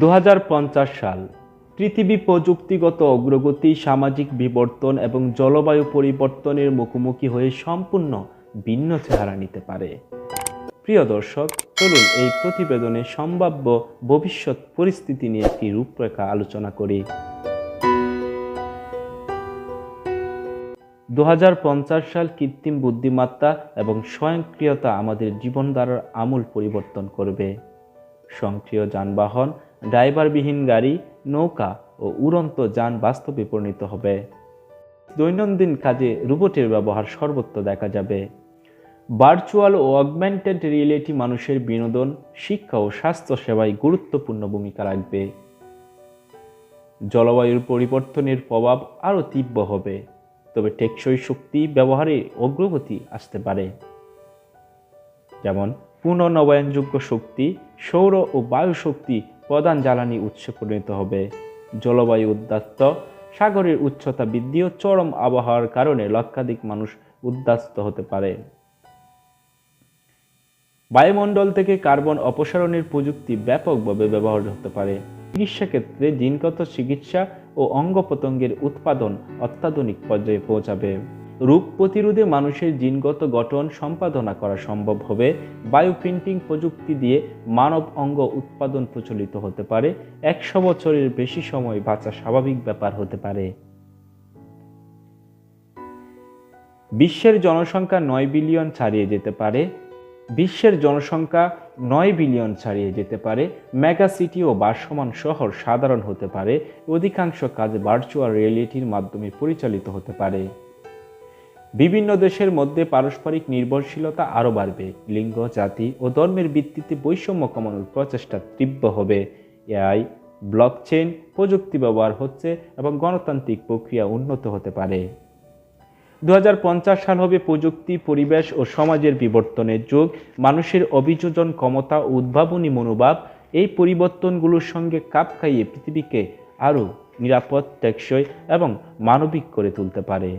দু হাজার পঞ্চাশ সাল, পৃথিবী প্রযুক্তিগত অগ্রগতি, সামাজিক বিবর্তন এবং জলবায়ু পরিবর্তনের মুখোমুখি হয়ে সম্পূর্ণ ভিন্ন চেহারা নিতে পারে। প্রিয় দর্শক, চলুন এই প্রতিবেদনে সম্ভাব্য ভবিষ্যৎ পরিস্থিতি নিয়ে একটি রূপরেখা আলোচনা করি। দু হাজার পঞ্চাশ সাল কৃত্রিম বুদ্ধিমত্তা এবং স্বয়ংক্রিয়তা আমাদের জীবনধারার আমূল পরিবর্তন করবে। স্বয়ংক্রিয় যানবাহন ড্রাইভারবিহীন গাড়ি, নৌকা ও উড়ন্ত যান বাস্তবে পরিণত হবে। দৈনন্দিন কাজে রোবটের ব্যবহার সর্বত্র দেখা যাবে। ভার্চুয়াল ও অগমেন্টেড রিয়েলিটি মানুষের বিনোদন, শিক্ষা ও স্বাস্থ্য সেবায় গুরুত্বপূর্ণ ভূমিকা রাখবে। জলবায়ুর পরিবর্তনের প্রভাব আরও তীব্র হবে, তবে টেকসই শক্তি ব্যবহারে অগ্রগতি আসতে পারে। যেমন পুনর্নবায়নযোগ্য শক্তি, সৌর ও বায়ু শক্তি প্রধান জ্বালানি উৎসে পরিণত হবে। জলবায়ু উদ্যাস্ত সাগরের উচ্চতা বৃদ্ধি ও চরম আবহাওয়ার কারণে লক্ষাধিক মানুষ উদ্যাস্ত হতে পারে। বায়ুমণ্ডল থেকে কার্বন অপসারণের প্রযুক্তি ব্যাপকভাবে ব্যবহার হতে পারে। চিকিৎসা ক্ষেত্রে জিনগত চিকিৎসা ও অঙ্গ প্রত্যঙ্গের উৎপাদন অত্যাধুনিক পর্যায়ে পৌঁছাবে। রোগ প্রতিরোধে মানুষের জিনগত গঠন সম্পাদনা করা সম্ভব হবে। বায়ো প্রিন্টিং প্রযুক্তি দিয়ে মানব অঙ্গ উৎপাদন প্রচলিত হতে পারে। একশো বছরের বেশি সময় বাঁচা স্বাভাবিক ব্যাপার হতে পারে। বিশ্বের জনসংখ্যা নয় বিলিয়ন ছাড়িয়ে যেতে পারে। বিশ্বের জনসংখ্যা নয় বিলিয়ন ছাড়িয়ে যেতে পারে। মেগা সিটি ও বাসমান শহর সাধারণ হতে পারে। অধিকাংশ কাজ ভার্চুয়াল রিয়েলিটির মাধ্যমে পরিচালিত হতে পারে। বিভিন্ন দেশের মধ্যে পারস্পরিক নির্ভরশীলতা আরও বাড়বে। লিঙ্গ, জাতি ও ধর্মের ভিত্তিতে বৈষম্য কমানোর প্রচেষ্টা তীব্র হবে। এআই ব্লকচেন প্রযুক্তি ব্যবহার হচ্ছে এবং গণতান্ত্রিক প্রক্রিয়া উন্নত হতে পারে। দু হাজার পঞ্চাশ সাল হবে প্রযুক্তি, পরিবেশ ও সমাজের বিবর্তনের যুগ। মানুষের অভিযোজন ক্ষমতা ও উদ্ভাবনী মনোভাব এই পরিবর্তনগুলোর সঙ্গে কাপ খাইয়ে পৃথিবীকে আরও নিরাপদ, টেকসই এবং মানবিক করে তুলতে পারে।